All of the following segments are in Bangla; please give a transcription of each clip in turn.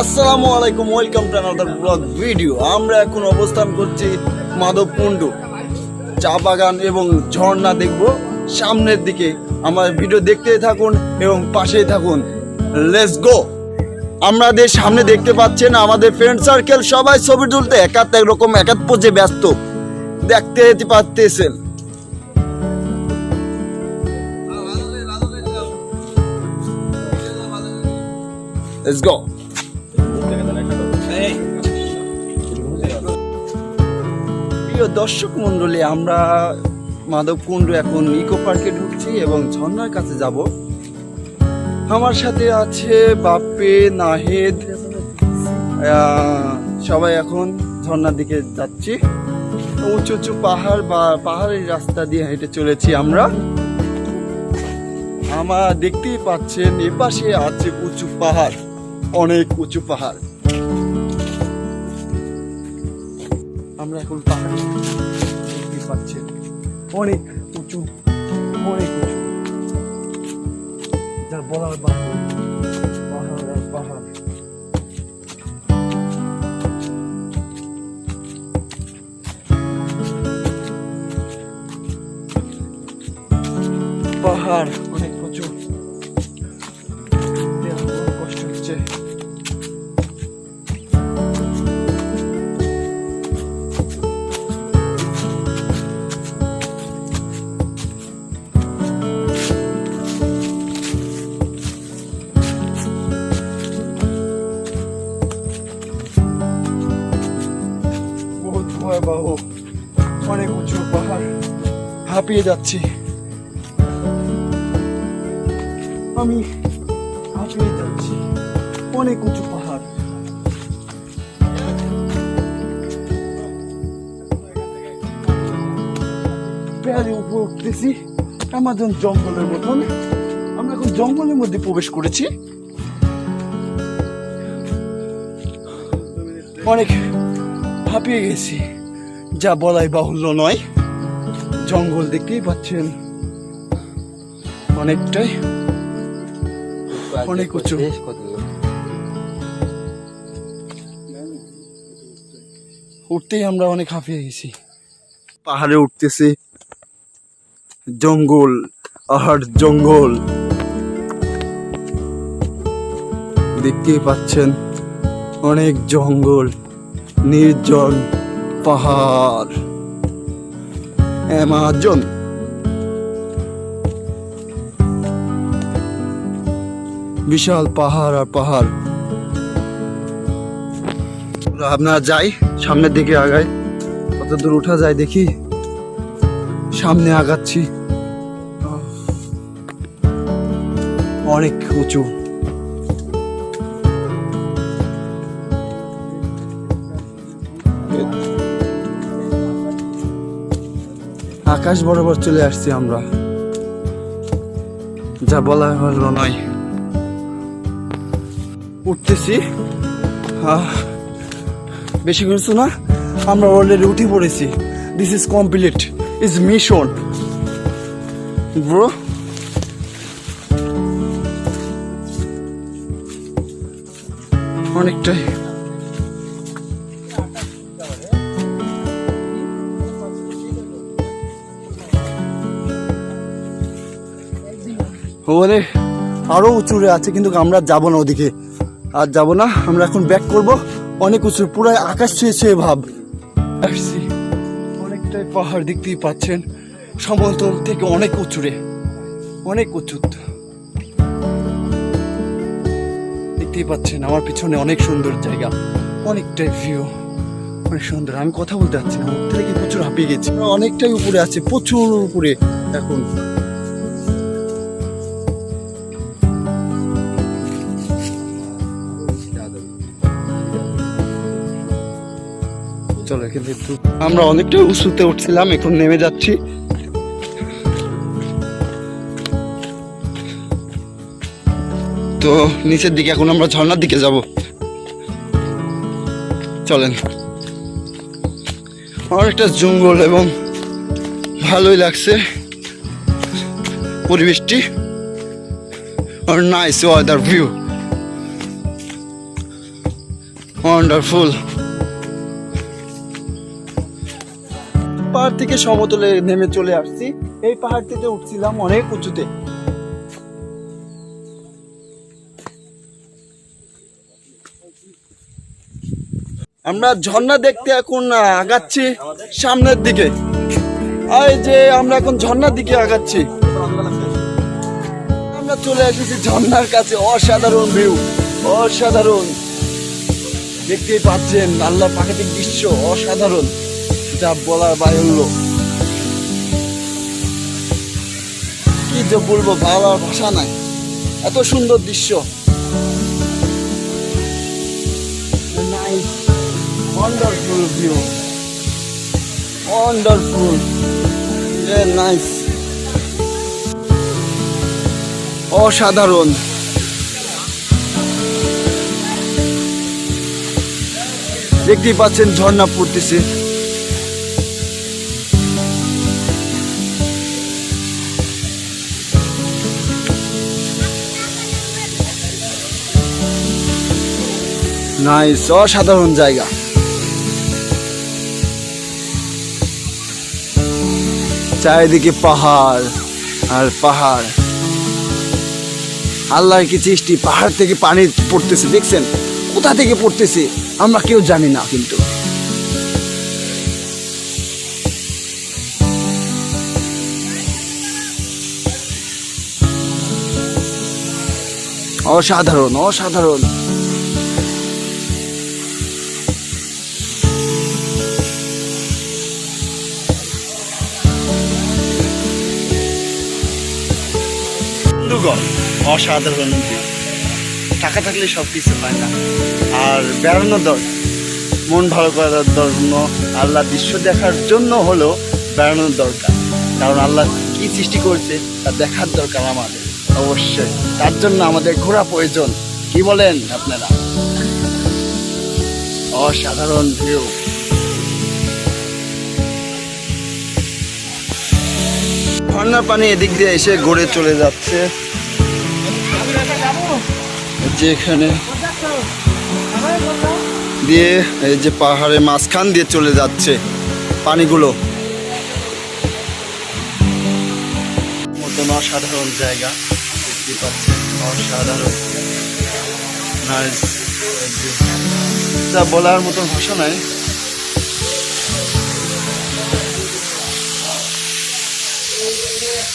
আসসালামু আলাইকুম welcome to another blog video আমরা এখন অবস্থান করছি মাধবকুণ্ড। চা বাগান এবং ঝর্ণা দেখব। সামনের দিকে আমার ভিডিও দেখতেই থাকুন এবং পাশেই থাকুন। লেটস গো আমাদের সামনে দেখতে পাচ্ছেন আমাদের ফ্রেন্ড সার্কেল সবাই ছবি তুলতে একাত একরকম একাত পোজে ব্যস্ত। দেখতে পাচ্ছেন লেটস গো প্রিয় দর্শক মন্ডলী আমরা মাধবকুণ্ড এখন ইকো পার্কে ঢুকছি এবং ঝর্ণার কাছে যাব। আমার সাথে আছে বাপে নাহেদ সবাই এখন ঝর্ণার দিকে যাচ্ছি। উঁচু উঁচু পাহাড়, বা পাহাড়ের রাস্তা দিয়ে হেঁটে চলেছি আমরা। আমার দেখতেই পাচ্ছেন, এপাশে আছে উঁচু পাহাড়, অনেক উঁচু পাহাড়। আমরা এখন পাহাড়ে দেখতে পাচ্ছেন অনেক উঁচু অনেক উঁচু। যার বলার বাহুল্য পাহাড় আর পাহাড়। পাহাড়। হাঁপিয়ে যাচ্ছি। আমি হাঁপিয়ে যাচ্ছি। অনেক উঁচু পাহাড়। পেয়ারে উপর উঠতেছি। আমাজন জঙ্গলের মতন। আমরা এখন জঙ্গলের মধ্যে প্রবেশ করেছি। অনেক হাঁপিয়ে গেছি। যা বলাই বাহুল্য নয়। জঙ্গল দেখতেই পাচ্ছেন। অনেকটাই। অনেক উঁচু। উঠতেই আমরা অনেক হাঁপিয়ে গেছি। পাহাড়ে উঠতেছি। জঙ্গল পাহাড় জঙ্গল। দেখতেই পাচ্ছেন অনেক জঙ্গল, নির্জন পাহাড়। অ্যামাজন বিশাল পাহাড় আর পাহাড়। আপনারা যাই, সামনের দিকে আগাই। কত দূর উঠা যায় দেখি। সামনে আগাচ্ছি। অনেক উঁচু। আকাশ বরাবর চলে আসছি আমরা। যা বলা হলো নয়। উঠতেছি। বেশি কিছু না, আমরা অলরেডি উঠে পড়েছি। This is complete is mission bro অনেকটাই। ওরে আরও উঁচুরে আছে, কিন্তু আমরা যাব না ওদিকে। আর যাব না, আমরা এখন ব্যাক করব। অনেক উঁচু পুরো আকাশ ছুঁয়ে ছুঁয়ে ভাব। আসছি। অনেকটাই পাহাড় দেখতেই পাচ্ছেন, সমতল থেকে অনেক উঁচুরে, অনেক উঁচু। দেখতেই পাচ্ছেন, আমার পিছনে অনেক সুন্দর জায়গা, অনেকটাই ভিউ অনেক সুন্দর। আমি কথা বলতে পারছি না থেকে প্রচুর হাঁপিয়ে গেছি। অনেকটাই উপরে আছে, প্রচুর উপরে এখন। চলো একটু- আমরা অনেকটা উঁচুতে উঠছিলাম, এখন নেমে যাচ্ছি। তো নিচের দিকে এখন আমরা ঝর্ণার দিকে যাব। চলেন। অনেকটা জঙ্গল এবং ভালোই লাগছে পরিবেশটি। আর নাইস ওয়েদার ভিউ ওয়ান্ডারফুল পাহাড় থেকে সমতলে নেমে চলে আসছি। এই পাহাড় থেকে উঠছিলাম অনেক উঁচুতে। আমরা ঝর্ণা দেখতে এখন আগাচ্ছি সামনের দিকে। এই যে আমরা এখন ঝর্ণার দিকে আগাচ্ছি। আমরা চলে এসেছি ঝর্ণার কাছে। অসাধারণ ভিউ, অসাধারণ। দেখতেই পাচ্ছেন আল্লাহ প্রাকৃতিক দৃশ্য, অসাধারণ। যা বলার বাহুল্য কি যে বলব বলার ভাষা নাই। এত সুন্দর দৃশ্য। Nice wonderful view wonderful nice অসাধারণ। দেখতেই পাচ্ছেন ঝর্ণা পড়তেছে। নাইস অসাধারণ জায়গা। চারিদিকে পাহাড় আর পাহাড়। আল্লাহর কি সৃষ্টি? পাহাড় থেকে পানি পড়তেছে, দেখছেন? কোথা থেকে পড়তেছে? আমরা কেউ জানি না কিন্তু। অসাধারণ অসাধারণ। বন্ধুগণ অসাধারণ। টাকা থাকলে সব কিছু হয় না। আর বেড়ানো দরকার মন ভালো করার জন্য আল্লাহ দৃশ্য দেখার জন্য হলো বেড়ানোর দরকার। কারণ আল্লাহ কি সৃষ্টি করছে তা দেখার দরকার আমাদের। অবশ্যই। তার জন্য আমাদের ঘোরা প্রয়োজন। কি বলেন আপনারা? অসাধারণ ভিউ ঝর্ণার পানি এদিক দিয়ে এসে গড়ে চলে যাচ্ছে। যে এখানে দিয়ে এই যে পাহাড়ের মাঝখান দিয়ে চলে যাচ্ছে পানিগুলো। মতন অসাধারণ জায়গা দেখতে পাচ্ছেন, অসাধারণ। যা বলার মতন ভাষা নাই।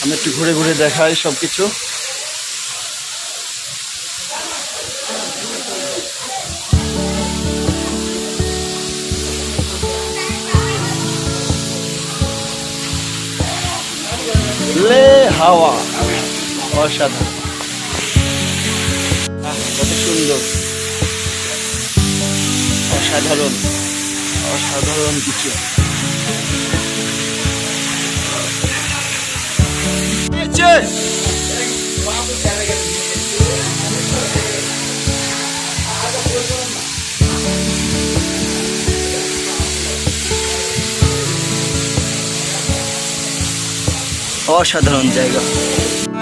আমি একটু ঘুরে ঘুরে দেখাই সবকিছু। লে হাওয়া। অসাধারণ। কত সুন্দর। অসাধারণ। অসাধারণ কিছু। হয়েছে অসাধারণ জায়গা।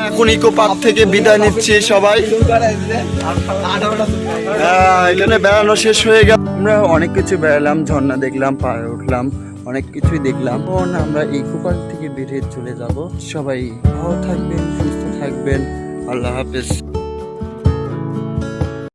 এখন ইকো পার্ক থেকে বিদায় নিচ্ছি সবাই। হ্যাঁ, এখানে বেড়ানো শেষ হয়ে গেল। আমরা অনেক কিছু বেড়ালাম ঝর্ণা দেখলাম পায়ে উঠলাম অনেক কিছুই দেখলাম। এখন আমরা ইকো পার্ক থেকে বেরিয়ে চলে যাব। সবাই ভালো থাকবেন সুস্থ থাকবেন। আল্লাহ হাফেজ।